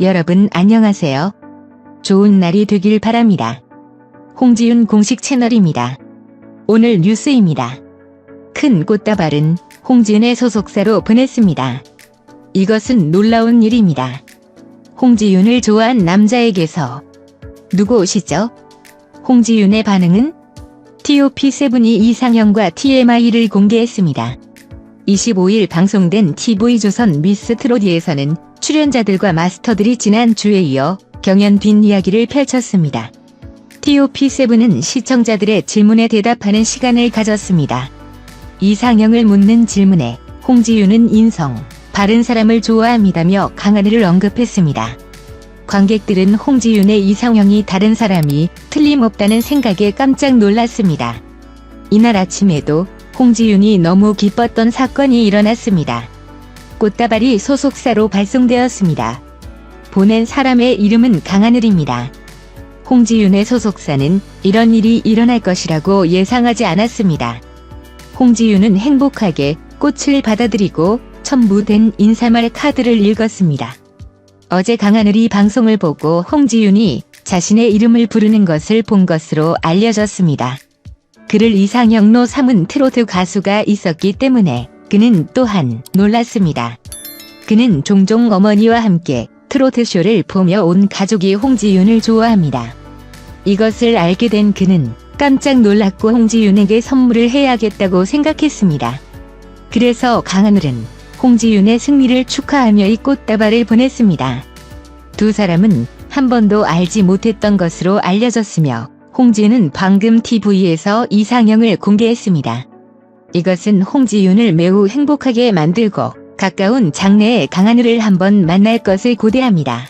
여러분 안녕하세요. 좋은 날이 되길 바랍니다. 홍지윤 공식 채널입니다. 오늘 뉴스입니다. 큰 꽃다발은 홍지윤의 소속사로 보냈습니다. 이것은 놀라운 일입니다. 홍지윤을 좋아한 남자에게서 누구시죠? 홍지윤의 반응은 TOP7이 이상형과 TMI를 공개했습니다. 25일 방송된 TV조선 미스 트로디에서는 출연자들과 마스터들이 지난 주에 이어 경연 뒷이야기를 펼쳤습니다. TOP7은 시청자들의 질문에 대답하는 시간을 가졌습니다. 이상형을 묻는 질문에 홍지윤은 인성, 바른 사람을 좋아합니다며 강하늘을 언급했습니다. 관객들은 홍지윤의 이상형이 다른 사람이 틀림없다는 생각에 깜짝 놀랐습니다. 이날 아침에도 홍지윤이 너무 기뻤던 사건이 일어났습니다. 꽃다발이 소속사로 발송되었습니다. 보낸 사람의 이름은 강하늘입니다. 홍지윤의 소속사는 이런 일이 일어날 것이라고 예상하지 않았습니다. 홍지윤은 행복하게 꽃을 받아들이고 첨부된 인사말 카드를 읽었습니다. 어제 강하늘이 방송을 보고 홍지윤이 자신의 이름을 부르는 것을 본 것으로 알려졌습니다. 그를 이상형로 삼은 트로트 가수가 있었기 때문에 그는 또한 놀랐습니다. 그는 종종 어머니와 함께 트로트 쇼를 보며 온 가족이 홍지윤을 좋아합니다. 이것을 알게 된 그는 깜짝 놀랐고 홍지윤에게 선물을 해야겠다고 생각했습니다. 그래서 강하늘은 홍지윤의 승리를 축하하며 이 꽃다발을 보냈습니다. 두 사람은 한 번도 알지 못했던 것으로 알려졌으며 홍지윤은 방금 TV에서 이상형을 공개했습니다. 이것은 홍지윤을 매우 행복하게 만들고 가까운 장래에 강하늘을 한번 만날 것을 고대합니다.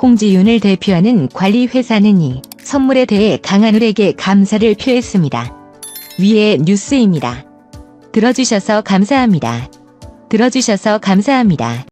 홍지윤을 대표하는 관리회사는 이 선물에 대해 강하늘에게 감사를 표했습니다. 위의 뉴스입니다. 들어주셔서 감사합니다. 들어주셔서 감사합니다.